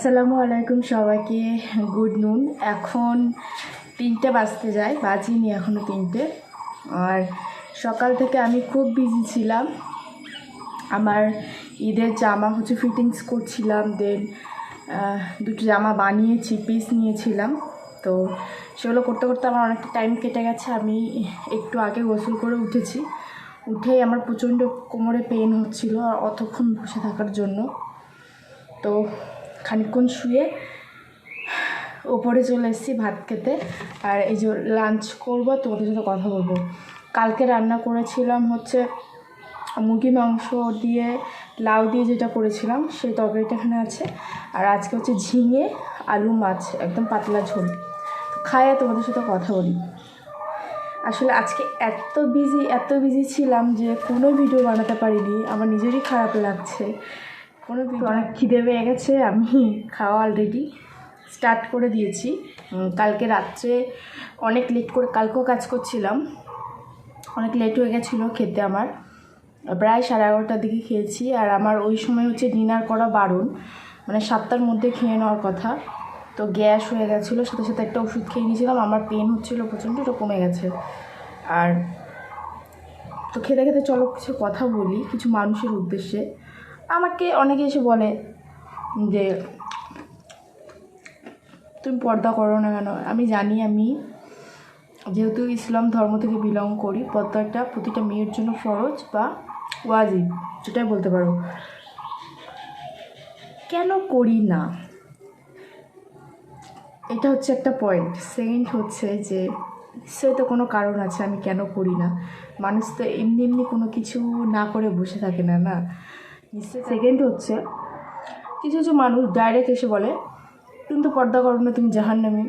আসসালামু আলাইকুম সবাইকে। গুড নুন। এখন তিনটে বাজতে যায়, বাজিনি এখনও তিনটে। আর সকাল থেকে আমি খুব বিজি ছিলাম। আমার ঈদের জামা হচ্ছে ফিটিংস করছিলাম দেন দুটো জামা বানিয়েছি পিস নিয়েছিলাম। তো সেগুলো করতে করতে আমার অনেকটা টাইম কেটে গেছে। আমি একটু আগে গোসল করে উঠেছি। উঠেই আমার প্রচণ্ড কোমরে পেন হচ্ছিল আর অতক্ষণ বসে থাকার জন্য। তো খানিকক্ষণ শুয়ে ওপরে চলে এসেছি ভাত খেতে। আর এই যে লাঞ্চ করব, তোমাদের সাথে কথা বলব। কালকে রান্না করেছিলাম হচ্ছে মুরগি মাংস দিয়ে, লাউ দিয়ে যেটা করেছিলাম, সেই তরকারিটা এখানে আছে। আর আজকে হচ্ছে ঝিঙে, আলু, মাছ, একদম পাতলা ঝোল। খাইয়ে তোমাদের সাথে কথা বলি। আসলে আজকে এত বিজি এত বিজি ছিলাম যে কোনো ভিডিও বানাতে পারিনি। আমার নিজেরই খারাপ লাগছে। কোনো অনেক খিদে পেয়ে গেছে আমি খাওয়া অলরেডি স্টার্ট করে দিয়েছি। কালকে রাত্রে অনেক লেট করে কালকেও কাজ করছিলাম। অনেক লেট হয়ে গেছিল খেতে আমার। প্রায় সাড়ে এগারোটার দিকে খেয়েছি আর আমার ওই সময় হচ্ছে ডিনার করা বারণ। মানে সাতটার মধ্যে খেয়ে নেওয়ার কথা। তো গ্যাস হয়ে গেছিল সাথে সাথে একটা ওষুধ খেয়ে নিয়েছিলাম। আমার পেন হচ্ছিল প্রচণ্ড ওটা কমে গেছে। আর তো খেতে খেতে চলো কিছু কথা বলি কিছু মানুষের উদ্দেশ্যে। আমাকে অনেকে এসে বলে যে, তুমি পর্দা করো না কেন? আমি জানি আমি যেহেতু ইসলাম ধর্ম থেকে বিলং করি, পর্দাটা প্রতিটা মেয়ের জন্য ফরজ বা ওয়াজিব যেটাই বলতে পারো। কেন করি না? এটা হচ্ছে একটা পয়েন্ট সেকেন্ড হচ্ছে যে নিশ্চয়ই তো কোনো কারণ আছে আমি কেন করি না? মানুষ তো এমনি এমনি কোনো কিছু না করে বসে থাকে না না? সেকেন্ড হচ্ছে, কিছু কিছু মানুষ ডাইরেক্ট এসে বলে, তুমি তো পর্দা করো না তুমি জাহান্নামি,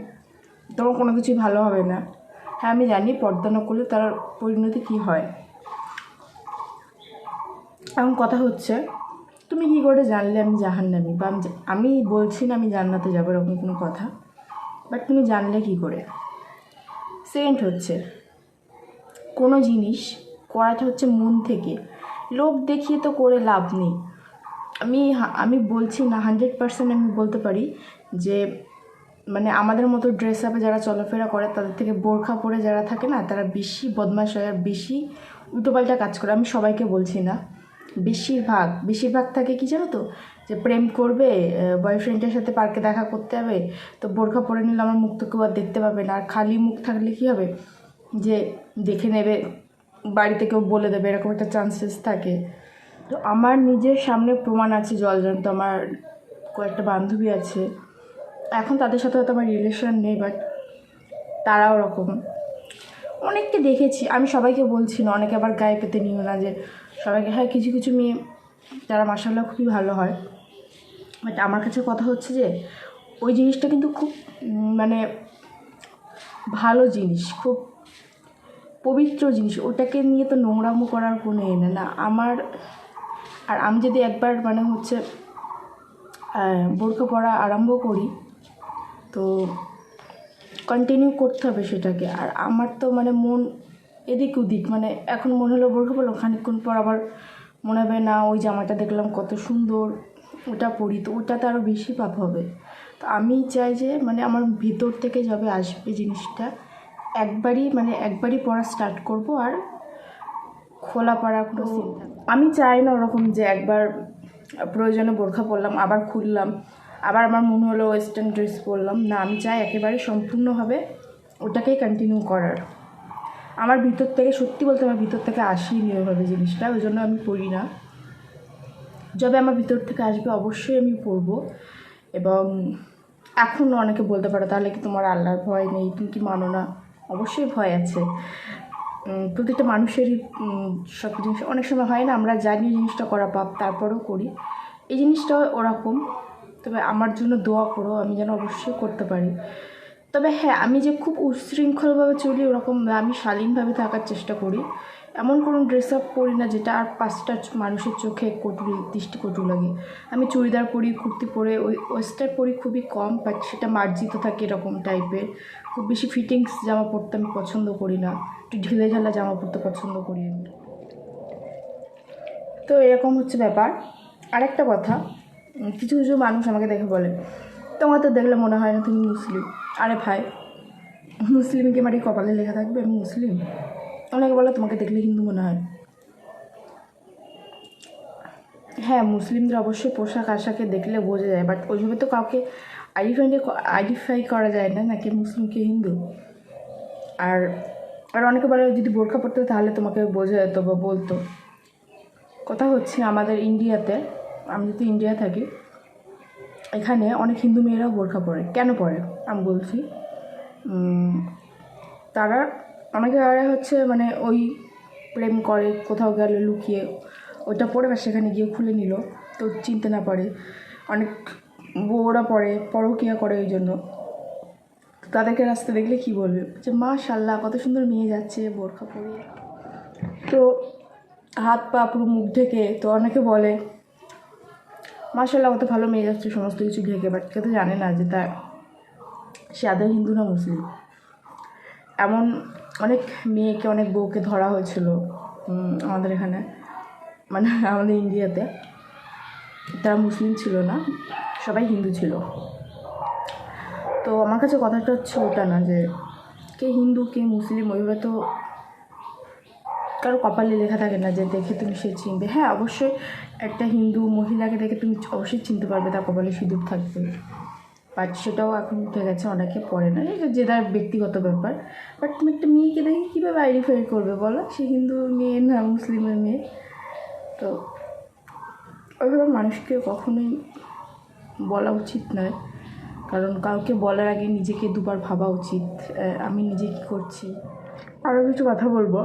তোমার কোনো কিছুই ভালো হবে না। হ্যাঁ আমি জানি পর্দা না করলে তার পরিণতি কী হয়। এখন কথা হচ্ছে, তুমি কী করে জানলে আমি জাহান্নামি? বা আমি আমি বলছি না আমি জান্নাতে যাব, এরকম কোনো কথা বাট তুমি জানলে কী করে? সেকেন্ড হচ্ছে, কোনো জিনিস করাটা হচ্ছে মন থেকে লোক দেখিয়ে তো করে লাভ নেই। আমি আমি বলছি না হান্ড্রেড পার্সেন্ট আমি বলতে পারি যে মানে আমাদের মতো ড্রেস আপে যারা চলাফেরা করে, তাদের থেকে বোরখা পরে যারা থাকে না, তারা বেশি বদমাশ হয় আর বেশি উল্টোপাল্টা কাজ করে। আমি সবাইকে বলছি না। বেশিরভাগ বেশিরভাগ থাকে কি জানো তো? যে প্রেম করবে বয়ফ্রেন্ডের সাথে পার্কে দেখা করতে হবে, তো বোরখা পরে নিলে আমার মুখ তো কেউ আর দেখতে পাবে না। আর খালি মুখ থাকলে কী হবে? যে দেখে নেবে বাড়িতে কেউ বলে দেবে, এরকম একটা চান্সেস থাকে। তো আমার নিজের সামনে প্রমাণ আছে জল জলজন্ত আমার কয়েকটা বান্ধবী আছে। এখন তাদের সাথে হয়তো আমার রিলেশন নেই বাট তারাও ওরকম। অনেককে দেখেছি, আমি সবাইকে বলছি না, অনেকে আবার গায়ে পেতে নিও না যে, সবাইকে হ্যাঁ কিছু কিছু মেয়ে, যারা মাসাল্লাহ খুবই ভালো হয়। বাট আমার কাছে কথা হচ্ছে যে, ওই জিনিসটা কিন্তু খুব মানে ভালো জিনিস, খুব পবিত্র জিনিস, ওটাকে নিয়ে তো নোংরামো করার কোনো এ না আমার, আর আমি যদি একবার মানে হচ্ছে বোরকা পরা আরম্ভ করি, তো কন্টিনিউ করতে হবে সেটাকে, আর আমার তো মানে মন এদিক ওদিক মানে এখন মনে হলো বোরকা পরলো খানিকক্ষণ পর আবার মনে হবে না, ওই জামাটা দেখলাম কত সুন্দর, ওটা পরি, তো ওটাতে আরও বেশি পাপ হবে। তো আমি চাই যে মানে আমার ভিতর থেকে যাবে আসবে জিনিসটা একবারই মানে একবারই পড়া স্টার্ট করব আর খোলা পড়া কোনো আমি চাই না ওরকম যে একবার প্রয়োজনে বোরখা পরলাম, আবার খুললাম, আবার আমার মনে হলো ওয়েস্টার্ন ড্রেস পরলাম। না, আমি চাই একেবারে সম্পূর্ণভাবে ওটাকেই কন্টিনিউ করার। আমার ভিতর থেকে, সত্যি বলতে আমার ভিতর থেকে আসেনি ওইভাবে জিনিসটা, ওই জন্য আমি পড়ি না। যবে আমার ভিতর থেকে আসবে অবশ্যই আমি পড়ব এবং এখন অনেকে বলতে পারো, তাহলে কি তোমার আল্লাহর ভয় নেই? তুমি কি মানো না? অবশ্যই ভয় আছে। প্রতিটা মানুষেরই সব জিনিস, অনেক সময় হয় না, আমরা জানি জিনিসটা করা পাপ, তারপরেও করি। এই জিনিসটা ওরকম, তবে আমার জন্য দোয়া করো, আমি যেন অবশ্যই করতে পারি। তবে হ্যাঁ আমি যে খুব উশৃঙ্খলভাবে চলি, ওরকম আমি শালীনভাবে থাকার চেষ্টা করি। এমন কোনো ড্রেস আপ পরি না যেটা আর পাঁচটা মানুষের চোখে কটু দৃষ্টি কটু লাগে। আমি চুড়িদার পরি, কুর্তি পরে, ওই ওয়েস্টার পরি খুবই কম বাট সেটা মার্জিত থাকে এরকম টাইপের খুব বেশি ফিটিংস জামা পরতে আমি পছন্দ করি না। একটু ঢিলে ঢালা জামা পরতে পছন্দ করি আমি। তো এরকম হচ্ছে ব্যাপার। আরেকটা কথা কিছু কিছু মানুষ আমাকে দেখে বলে, তোমার তো দেখলে মনে হয় না তুমি মুসলিম। আরে ভাই, মুসলিমকে মাটি কপালে লেখা থাকবে আমি মুসলিম? অনেকে বলে, তোমাকে দেখলে হিন্দু মনে হয়? হ্যাঁ মুসলিমদের অবশ্যই পোশাক আশাকে দেখলে বোঝা যায় বাট ওইভাবে তো কাউকে আইডেন্টিফাই আইডেন্টিফাই করা যায় না, নাকি মুসলিম কি হিন্দু? আর আর অনেকে বলে, যদি বোরখা পরতো তাহলে তোমাকে বোঝা যেত বা বলতো। কথা হচ্ছে, আমাদের ইন্ডিয়াতে, আমি যদি ইন্ডিয়া থাকি, এখানে অনেক হিন্দু মেয়েরাও বোরখা পরে। কেন পরে? আমি বলছি তারা অনেকে আরে হচ্ছে মানে ওই প্রেম করে, কোথাও গেলে, লুকিয়ে ওটা পরে বা সেখানে গিয়ে খুলে নিল। তো চিনতে না পারে। অনেক বউরা পরে, পরকিয়া করে ওই জন্য। তাদেরকে রাস্তা দেখলে কি বলবে? যে মাশাল্লাহ কত সুন্দর মেয়ে যাচ্ছে বোরখা পরে তো হাত পা পুরো মুখ ঢেকে তো অনেকে বলে মাশাল্লাহ কত ভালো মেয়ে যাচ্ছে, সমস্ত কিছু ঢেকে। বাট কেউ তো জানে না যে তার সে আদৌ হিন্দু না মুসলিম। এমন অনেক মেয়েকে, অনেক বউকে ধরা হয়েছিল আমাদের এখানে মানে আমাদের ইন্ডিয়াতে। তারা মুসলিম ছিল না, সবাই হিন্দু ছিল। তো আমার কাছে কথাটা হচ্ছে ওটা না, যে কে হিন্দু, কে মুসলিম, ওইভাবে তো কারও কপালে লেখা থাকে না, যে দেখে তুমি সে চিনবে। হ্যাঁ অবশ্যই একটা হিন্দু মহিলাকে দেখে তুমি অবশ্যই চিনতে পারবে, তার কপালে সিঁদুর থাকবে। সেটাও এখন উঠে গেছে, অনেকে পড়ে না। এটা যে তার ব্যক্তিগত ব্যাপার। বাট তুমি একটা মেয়েকে দেখে কীভাবে আইডেন্টিফাই করবে বলো? সে হিন্দু মেয়ে না, মুসলিমের মেয়ে। তো ওইভাবে মানুষকে কখনোই বলা উচিত নয়। কারণ কাউকে বলার আগে নিজেকে দুবার ভাবা উচিত। আমি নিজে কী করছি? আরও কিছু কথা বলব।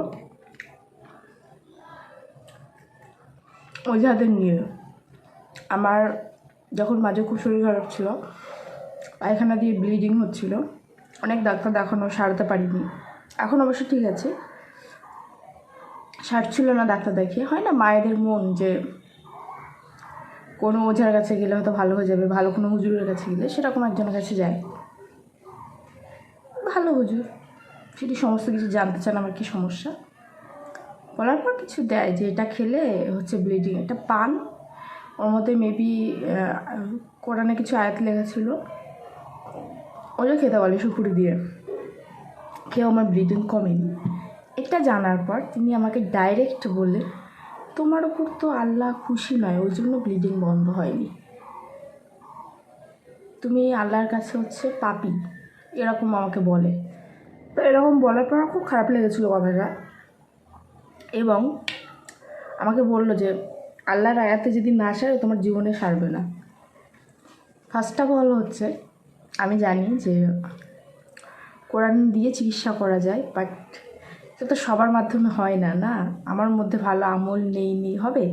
ওঝাদের নিয়ে। আমার যখন মাঝে খুব শরীর খারাপ ছিল পায়খানা দিয়ে ব্লিডিং হচ্ছিল। অনেক ডাক্তার দেখানো সারতে পারিনি। এখন অবশ্য ঠিক আছে। সারছিল না ডাক্তার দেখিয়ে। হয় না মায়েদের মন যে কোনো ওঝার কাছে গেলে হয়তো ভালো হয়ে যাবে, ভালো কোনো হুজুরের কাছে গেলে সেরকম একজনের কাছে যায়। ভালো হুজুর। সেটি সমস্ত কিছু জানতে চান, আমার কি সমস্যা? বলার পর কিছু দেয় যে এটা খেলে হচ্ছে ব্লিডিং এটা পান। ওর মধ্যে মেবি কোরআনে কিছু আয়াত লেখা ছিল। ওটা খেতে বলে সুপুরি দিয়ে। কেউ আমার ব্লিডিং কমেনি। এটা জানার পর তিনি আমাকে ডাইরেক্ট বলে তোমার উপর তো আল্লাহ খুশি নয় ওই জন্য ব্লিডিং বন্ধ হয়নি। তুমি আল্লাহর কাছে হচ্ছে পাপি। এরকম আমাকে বলে। তো এরকম বলার পর খুব খারাপ লেগেছিলো কথাটা। এবং আমাকে বলল যে, আল্লাহর আয়াতে যদি না সারে, তোমার জীবনে সারবে না। ফার্স্ট অফ অল হচ্ছে আমি জানি যে কোরআন দিয়ে চিকিৎসা করা যায় বাট সেটা তো সবার মাধ্যমে হয় না না? আমার মধ্যে ভালো আমল নেই নি হবে?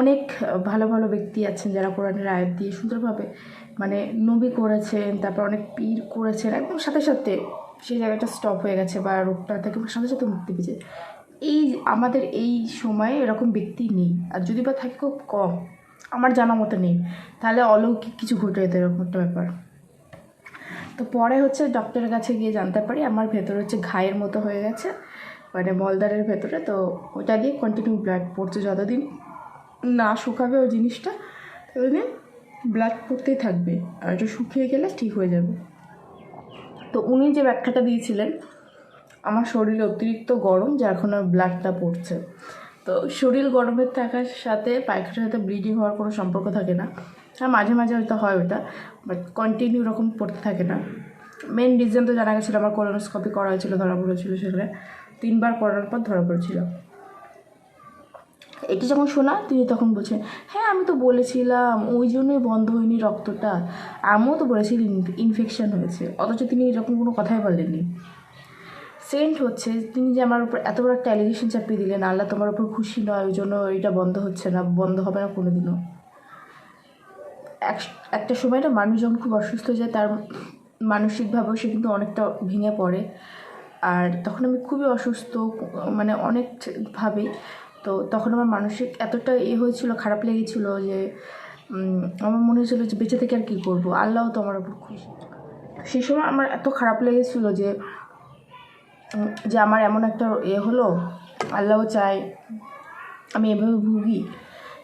অনেক ভালো ভালো ব্যক্তি আছেন যারা কোরআনের আয়াত দিয়ে সুন্দরভাবে মানে নবী করেছেন, তারপর অনেক পীর করেছেন, একদম সাথে সাথে সেই জায়গাটা স্টপ হয়ে গেছে বা রোগটা থেকে সাথে সাথে মুক্তি পেয়েছে। এই আমাদের এই সময়ে এরকম ব্যক্তি নেই, আর যদি বা থাকে খুব কম। আমার জানা মতো নেই। তাহলে অলৌকিক কিছু ঘটে যেত এরকম একটা ব্যাপার। তো পরে হচ্ছে ডক্টরের কাছে গিয়ে জানতে পারি, আমার ভেতরে হচ্ছে ঘায়ের মতো হয়ে গেছে মানে মলদারের ভেতরে। তো ওটা দিয়ে কন্টিনিউ ব্লাড পড়ছে যতদিন না শুকাবে ওই জিনিসটা, ততদিন ব্লাড পড়তেই থাকবে। আর এটা শুকিয়ে গেলে ঠিক হয়ে যাবে। তো উনি যে ব্যাখ্যাটা দিয়েছিলেন, আমার শরীরে অতিরিক্ত গরম, যার কারণে ব্লাডটা পড়ছে। তো শরীর গরমের থাকার সাথে পায়খানার সাথে ব্লিডিং হওয়ার কোনো সম্পর্ক থাকে না। হ্যাঁ মাঝে মাঝে হয়তো হয় ওটা বাট কন্টিনিউ এরকম পড়তে থাকে না। মেন রিজন তো জানা গেছিল আমার কোলোনোস্কপি করা হয়েছিল, ধরা পড়েছিল সেখানে। তিনবার করার পর ধরা পড়েছিল। এটি যখন শোনা, তিনি তখন বলছেন হ্যাঁ আমি তো বলেছিলাম, ওই জন্যই বন্ধ হয়নি রক্তটা। আমিও তো বলেছিলি ইনফেকশন হয়েছে। অথচ তিনি এরকম কোনো কথাই বলেননি। সেন্ট হচ্ছে, তিনি যে আমার উপর এত বড় একটা অ্যালিগেশন চাপিয়ে দিলেন, আল্লাহ তোমার উপর খুশি নয়, ওই জন্য এটা বন্ধ হচ্ছে না, বন্ধ হবে না কোনো দিনও এক- একটা সময় না মানুষ যখন খুব অসুস্থ হয়ে যায়, তার মানসিকভাবেও সে কিন্তু অনেকটা ভেঙে পড়ে। আর তখন আমি খুবই অসুস্থ মানে অনেকভাবে, তো তখন আমার মানসিক এতটা এ হয়েছিল, খারাপ লেগেছিল যে আমার মনে হয়েছিল যে বেঁচে থেকে আর কী করব আল্লাহ তো আমার উপর খুশি। সেই সময় আমার এত খারাপ লেগেছিল যে যে আমার এমন একটা এ হলো, আল্লাহও চায় আমি এভাবে ভুগি।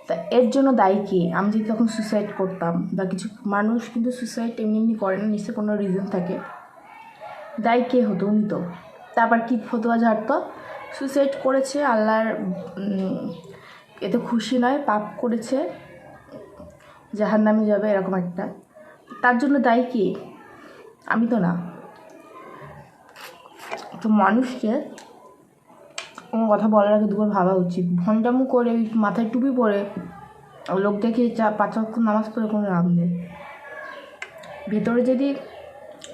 তা এর জন্য দায়ী কে? আমি যদি তখন সুসাইড করতাম বা কিছু মানুষ কিন্তু সুসাইড এমনি এমনি করে না নিশ্চয়ই কোনো রিজন থাকে। দায়ী কে হতো উনি তো? তারপর কি ফতোয়া ঝাড়তো? সুসাইড করেছে, আল্লাহর এতে খুশি নয়, পাপ করেছে জাহার নামে যাবে, এরকম একটা। তার জন্য দায়ী কে? আমি তো না। তো মানুষকে কোনো কথা বলার আগে দুবার ভাবা উচিত। ভণ্ডামু করে মাথায় টুপি পরে লোক দেখে চা পাঁচ ওয়াক্ত নামাজ পড়ে কোনো লাভ নেই। ভেতরে যদি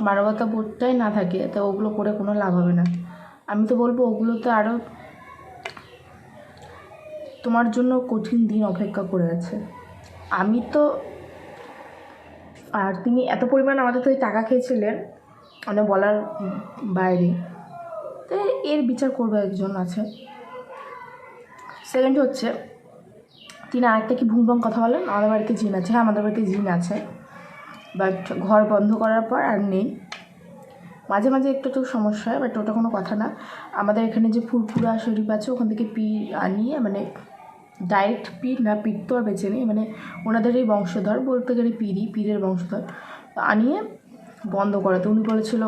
মানবতা বোধটাই না থাকে, তো ওগুলো করে কোনো লাভ হবে না। আমি তো বলব ওগুলো তো আরও তোমার জন্য কঠিন দিন অপেক্ষা করে আছে। আমি তো, আর তিনি এত পরিমাণ আমাদের থেকে টাকা খেয়েছিলেন মানে বলার বাইরে। তো এর বিচার করবে একজন আছে। সেকেন্ড হচ্ছে, তিনি আরেকটা কি ভুং ভাং কথা বলেন? আমাদের বাড়িতে জিন আছে। হ্যাঁ আমাদের বাড়িতে জিন আছে। বাট ঘর বন্ধ করার পর আর নেই। মাঝে মাঝে একটু একটু সমস্যা হয় বাট ওটা কোনো কথা না। আমাদের এখানে যে ফুরফুরা শরীফ আছে, ওখান থেকে পি আনিয়ে মানে ডাইরেক্ট পীর না, পীর তো আর বেছে নেই। মানে ওনাদেরই বংশধর বলতে গেলে পীরই, পীরের বংশধর। আনিয়ে বন্ধ করে। তো উনি বলেছিল,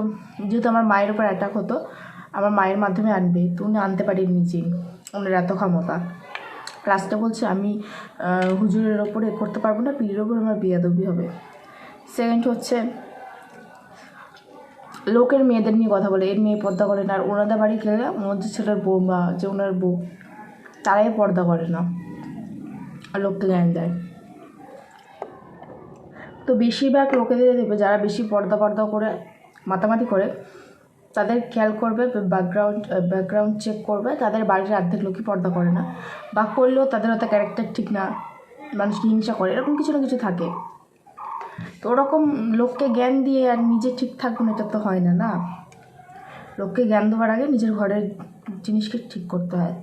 যেহেতু আমার মায়ের ওপর অ্যাটাক হতো আমার মায়ের মাধ্যমে আনবে। তো উনি আনতে পারেননি জিন ওনার এত ক্ষমতা। লাস্টে বলছে, আমি হুজুরের ওপরে করতে পারব না, পীরের ওপর আমার বিয়াদবি হবে। সেকেন্ড হচ্ছে, লোকের মেয়েদের নিয়ে কথা বলে। এর মেয়ে পর্দা করে না। আর ওনাদের বাড়ি গেলে ওনার যে ছেলের বউ, বা যে ওনার বউ, তারাই পর্দা করে না। লোককে জ্ঞান দেয়। তো বেশিরভাগ লোকেদের দেখবে যারা বেশি পর্দা পর্দা করে, মাতামাতি করে তাদের খেয়াল করবে ব্যাকগ্রাউন্ড ব্যাকগ্রাউন্ড চেক করবে, তাদের বাড়ির অর্ধেক লোকই পর্দা করে না। বা করলেও তাদের হয়তো ক্যারেক্টার ঠিক না, মানুষ হিংসা করে, এরকম কিছু না কিছু থাকে। তো ওরকম লোককে জ্ঞান দিয়ে আর নিজে ঠিক থাকব না এটা তো হয় না না? লোককে জ্ঞান দেওয়ার আগে নিজের ঘরের জিনিসকে ঠিক করতে হয়।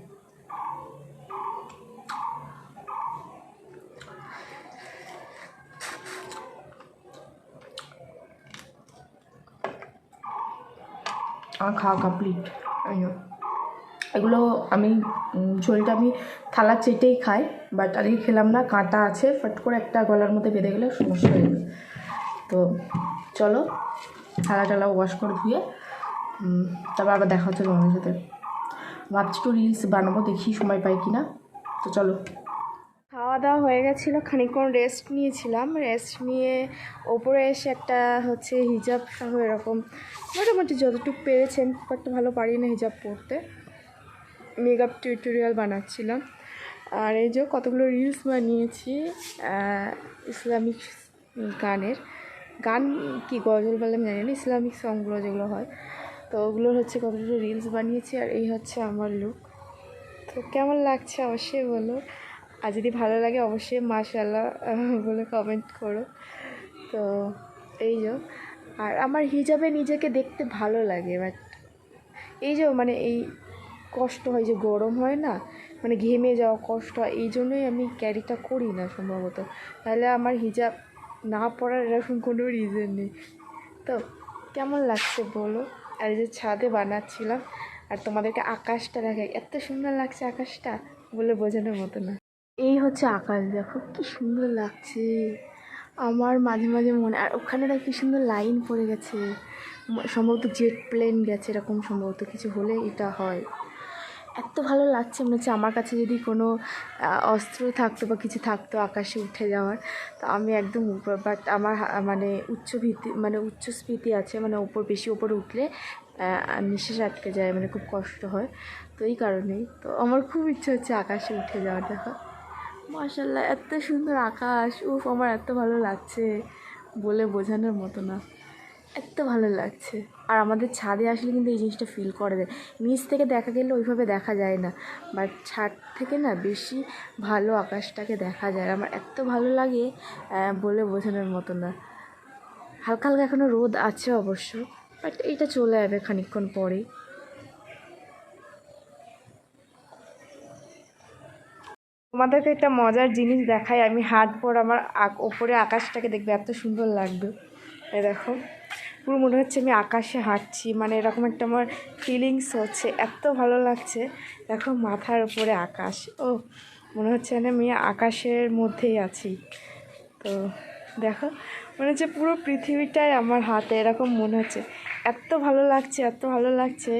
আমার খাওয়া কমপ্লিট এগুলো আমি ঝোলটা আমি থালা চেটেই খাই বাট আজকে খেলাম না, কাঁটা আছে, ফট করে একটা গলার মধ্যে বেঁধে গেলে সমস্যা হয়ে যাবে। তো চলো থালা টালা ওয়াশ করে ধুয়ে তারপর আবার দেখা হচ্ছে তোমাদের সাথে। ভাবছি একটু রিলস বানাবো, দেখি সময় পাই কি না তো চলো। খাওয়া দাওয়া হয়ে গেছিল, খানিকক্ষণ রেস্ট নিয়েছিলাম। রেস্ট নিয়ে ওপরে এসে একটা হচ্ছে হিজাব সহ এরকম, মোটামুটি যতটুকু পেরেছেন খুব একটা ভালো পারি না হিজাব পরতে। মেকআপ টিউটোরিয়াল বানাচ্ছিলাম। আর এই যে কতগুলো রিলস বানিয়েছি ইসলামিক গানের। গান কি গজল বলে আমি জানি না, ইসলামিক সংগুলো যেগুলো হয়। তো ওগুলোর হচ্ছে কতগুলো রিলস বানিয়েছি, আর এই হচ্ছে আমার লুক তো কেমন লাগছে অবশ্যই বলো। আর যদি ভালো লাগে, অবশ্যই মাশাল্লাহ বলে কমেন্ট করো। তো এই যে, আর আমার হিজাবে নিজেকে দেখতে ভালো লাগে বাট এই যে মানে এই কষ্ট হয় যে গরম হয় না মানে ঘেমে যাওয়া কষ্ট হয়, এই জন্যই আমি ক্যারিটা করি না সম্ভবত। তাহলে আমার হিজাব না পড়ার এরকম কোনো রিজন নেই। তো কেমন লাগছে বলো? আর যে ছাদে বানাচ্ছিলাম, আর তোমাদেরকে আকাশটা দেখাই, এত সুন্দর লাগছে আকাশটা, বলে বোঝানোর মতো না। এই হচ্ছে আকাশ, দেখো কি সুন্দর লাগছে। আমার মাঝে মাঝে মনে, আর ওখানে দেখ কি সুন্দর লাইন পড়ে গেছে। সম্ভবত জেট প্লেন গেছে, এরকম সম্ভবত কিছু হলে এটা হয়। এত ভালো লাগছে মনে হচ্ছে আমার কাছে যদি কোনো অস্ত্র থাকতো বা কিছু থাকতো আকাশে উঠে যাওয়ার, তো আমি একদম উপর বাট আমার মানে উচ্চ ভীতি মানে উচ্চ স্ফীতি আছে মানে উপর, বেশি উপরে উঠলে নিঃশ্বাস আটকে যায় মানে খুব কষ্ট হয়। তো এই কারণেই, তো আমার খুব ইচ্ছে হচ্ছে আকাশে উঠে যাওয়ার, দেখা। মাশাল্লাহ এত সুন্দর আকাশ। উফ, আমার এত ভালো লাগছে বলে বোঝানোর মতো না। এত ভালো লাগছে। আর আমাদের ছাদে আসলে কিন্তু এই জিনিসটা ফিল করে দেয় নিচ থেকে দেখা গেলে ওইভাবে দেখা যায় না। বাট ছাদ থেকে না বেশি ভালো আকাশটাকে দেখা যায়। আমার এত ভালো লাগে বলে বোঝানোর মতো না। হালকা হালকা এখনও রোদ আছে অবশ্য বাট এইটা চলে যাবে খানিকক্ষণ পরেই। তোমাদেরকে একটা মজার জিনিস দেখাই। আমি হাত পর আমার ওপরে আকাশটাকে দেখবে, এত সুন্দর লাগবে। এই দেখো, পুরো মনে হচ্ছে আমি আকাশে হাঁটছি। মানে এরকম একটা আমার ফিলিংস হচ্ছে, এত ভালো লাগছে। দেখো মাথার উপরে আকাশ। ও মনে হচ্ছে যেন আমি আকাশের মধ্যেই আছি। তো দেখো, মনে হচ্ছে পুরো পৃথিবীটাই আমার হাতে, এরকম মনে হচ্ছে। এত ভালো লাগছে, এত ভালো লাগছে।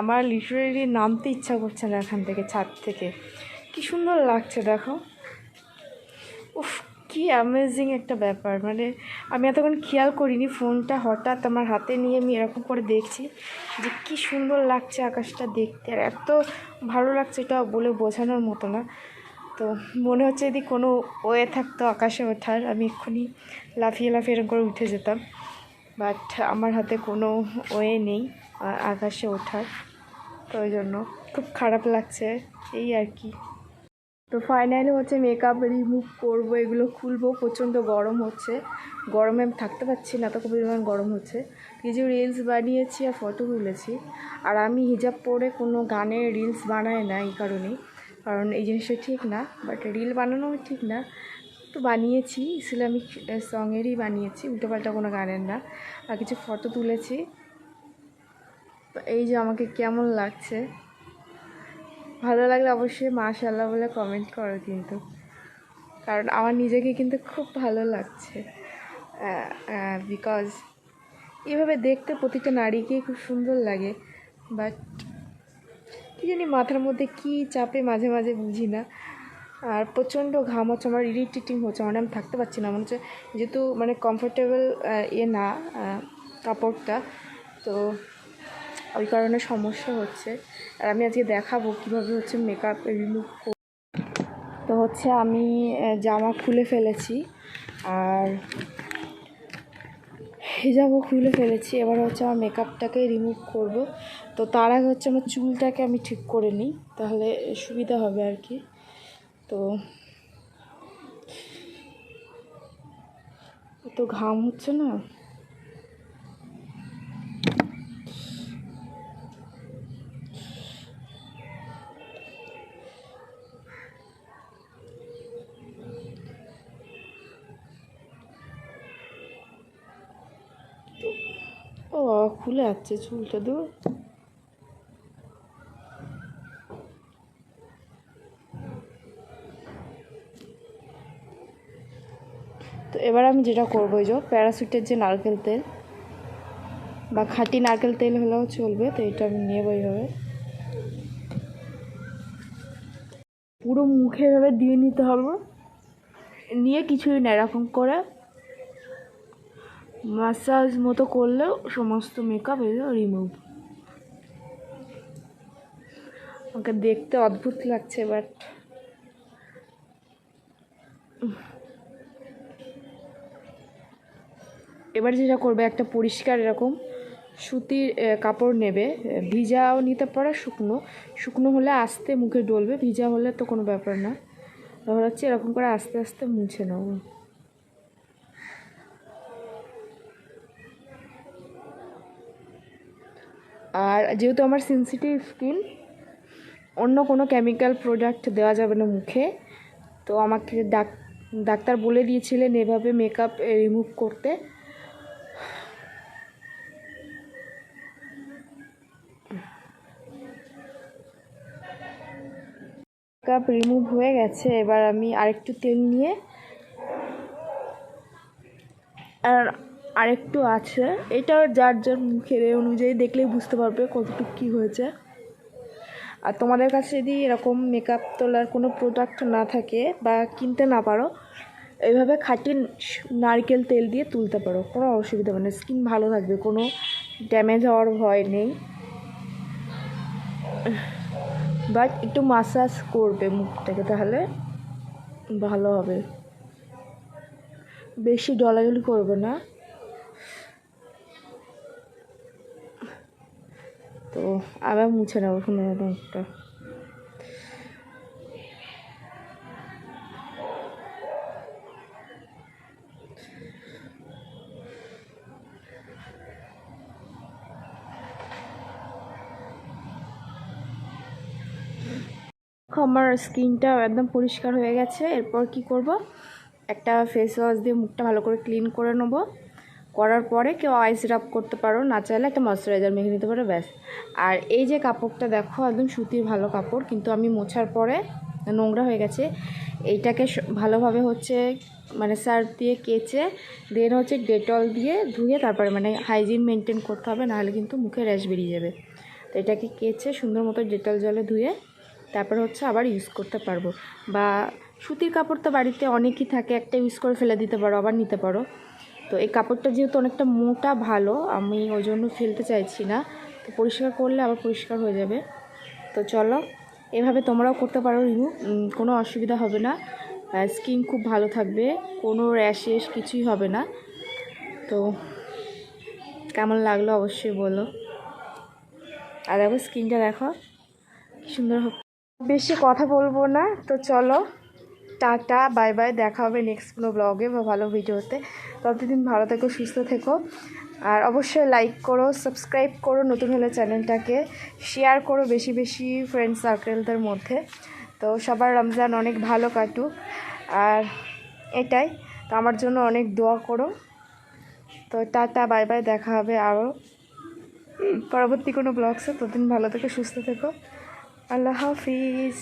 আমার লিটারেলি নামতে ইচ্ছা করছে না এখান থেকে, ছাদ থেকে। কি সুন্দর লাগছে, দেখো। উফ, কি অ্যামেজিং একটা ব্যাপার। মানে আমি এতক্ষণ খেয়াল করিনি ফোনটা হঠাৎ আমার হাতে নিয়ে আমি এরকম করে দেখছি যে কি সুন্দর লাগছে আকাশটা দেখতে। আর এত ভালো লাগছে এটা বলে বোঝানোর মতো না। তো মনে হচ্ছে যদি কোনো ওয়ে থাকতো আকাশে ওঠার, আমি এক্ষুনি লাফিয়ে লাফিয়ে এরকম করে উঠে যেতাম। বাট আমার হাতে কোনো ওয়ে নেই আকাশে ওঠার। তো ওই জন্য খুব খারাপ লাগছে, এই আর কি। তো ফাইনালি হচ্ছে মেকআপ রিমুভ করব, এগুলো খুলবো, প্রচণ্ড গরম হচ্ছে। গরমে থাকতে পারছি না, এত পরিমাণ গরম হচ্ছে। কিছু রিলস বানিয়েছি আর ফটো তুলেছি। আর আমি হিজাব পরে কোনো গানে রিলস বানাই না এই কারণেই। কারণ এই জিনিসটা ঠিক না বাট রিল বানানো ঠিক না। তো বানিয়েছি, ইসলামিক সঙেরই বানিয়েছি, উল্টোপাল্টা কোনো গানের না। আর কিছু ফটো তুলেছি। এই যে আমাকে কেমন লাগছে? ভালো লাগলে অবশ্যই মাশাল্লাহ বলে কমেন্ট করো কিন্তু। কারণ আমার নিজেকে কিন্তু খুব ভালো লাগছে। বিকজ এভাবে দেখতে প্রতিটা নারীকেই খুব সুন্দর লাগে। বাট কী জানি মাথার মধ্যে কী চাপে মাঝে মাঝে বুঝি না। আর প্রচণ্ড ঘাম হচ্ছে, আমার ইরিটেটিং হচ্ছে মানে আমি থাকতে পারছি না। মনে হচ্ছে যেহেতু মানে কমফোর্টেবল ইয়ে না কাপড়টা, তো ওই কারণে সমস্যা হচ্ছে। আর আমি আজকে দেখাবো কীভাবে হচ্ছে মেকআপ রিমুভ তো হচ্ছে আমি জামা খুলে ফেলেছি। আর হিজাবও খুলে ফেলেছি। এবার হচ্ছে আমার মেকআপটাকে রিমুভ করব। তো তার আগে হচ্ছে আমার চুলটাকে আমি ঠিক করে নিই, তাহলে সুবিধা হবে আর কি। তো তো ঘাম হচ্ছে না? খুলে যাচ্ছে চুলটা দূর তো এবার আমি যেটা করব, এই যে প্যারাসুটের যে নারকেল তেল বা খাঁটি নারকেল তেল হলেও চলবে, তো এটা আমি নেব এইভাবে। পুরো মুখে এভাবে দিয়ে নিতে হবে, নিয়ে কিছুই না, এরকম করে মাসাজ মতো করলেও সমস্ত মেকআপ এগুলো রিমুভ আমাকে দেখতে অদ্ভুত লাগছে বাট এবার যেটা করবে, একটা পরিষ্কার এরকম সুতির কাপড় নেবে। ভিজাও নিতে পারে শুকনো। শুকনো হলে আস্তে মুখে ডলবে, ভিজা হলে তো কোনো ব্যাপার না। তাহলে হচ্ছে এরকম করে আস্তে আস্তে মুছে নেব আর যেহেতু আমার সেন্সিটিভ স্কিন অন্য কোনো কেমিক্যাল প্রোডাক্ট দেওয়া যাবে না মুখে। তো আমাকে ডাক, ডাক্তার বলে দিয়েছিলেন এভাবে মেকআপ রিমুভ করতে। মেকআপ রিমুভ হয়ে গেছে, এবার আমি আরেকটু তেল নিয়ে। আর আরেকটু আছে। এটা যার যার মুখের অনুযায়ী দেখলেই বুঝতে পারবে কতটুকু কী হয়েছে। আর তোমাদের কাছে যদি এরকম মেকআপ তোলার কোনো প্রোডাক্ট না থাকে বা কিনতে না পারো এইভাবে খাঁটি নারকেল তেল দিয়ে তুলতে পারো, কোনো অসুবিধা হবে না। স্কিন ভালো থাকবে, কোনো ড্যামেজ হওয়ার ভয় নেই। বাট একটু মাসাজ করবে মুখটাকে তাহলে ভালো হবে। বেশি ডলাডলি করবে না। তো আবার মুছে নেব কোনো মুখটা আমার স্কিনটা একদম পরিষ্কার হয়ে গেছে। এরপর কি করব? একটা ফেস ওয়াশ দিয়ে মুখটা ভালো করে ক্লিন করে নেব। করার পরে কেউ আইস রাব করতে পারো, না চাইলে একটা ময়শ্চারাইজার মেখে নিতে পারো, ব্যাস। আর এই যে কাপড়টা দেখো, একদম সুতির ভালো কাপড়, কিন্তু আমি মোছার পরে নোংরা হয়ে গেছে। এইটাকে ভালোভাবে হচ্ছে মানে সার্ফ দিয়ে কেচে, দেন হচ্ছে ডেটল দিয়ে ধুয়ে তারপরে মানে হাইজিন মেনটেন করতে হবে, নাহলে কিন্তু মুখে র্যাশ বেরিয়ে যাবে। তো এটাকে কেচে সুন্দর মতো ডেটল জলে ধুয়ে তারপরে হচ্ছে আবার ইউজ করতে পারব। বা সুতির কাপড় তো বাড়িতে অনেকই থাকে, একটা ইউজ করে ফেলে দিতে পারো, আবার নিতে পারো। তো এই কাপড়টা যেহেতু অনেকটা মোটা, ভালো, আমি ওই জন্য ফেলতে চাইছি না। তো পরিষ্কার করলে আবার পরিষ্কার হয়ে যাবে। তো চলো, এভাবে তোমরাও করতে পারো, রিমুভ। কোনো অসুবিধা হবে না। স্কিন খুব ভালো থাকবে, কোনো র্যাশেস কিছুই হবে না। তো কেমন লাগল অবশ্যই বলো। আর দেখো, স্কিনটা দেখো সুন্দর বেশি কথা বলব না। তো চলো। টাটা বাই বাই দেখা হবে নেক্সট কোনো ব্লগে বা ভালো ভিডিওতে ততদিন ভালো থেকো, সুস্থ থেকো। আর অবশ্যই লাইক করো সাবস্ক্রাইব করো নতুন হলে চ্যানেলটাকে শেয়ার করো বেশি বেশি ফ্রেন্ড সার্কেলদের মধ্যে। তো সবার রমজান অনেক ভালো কাটুক। আর এটাই, তো আমার জন্য অনেক দোয়া করো। তো টাটা বাই বাই দেখা হবে আরও পরবর্তী কোনো ব্লগসে ততদিন ভালো থেকো, সুস্থ থেকো। আল্লাহ হাফিজ।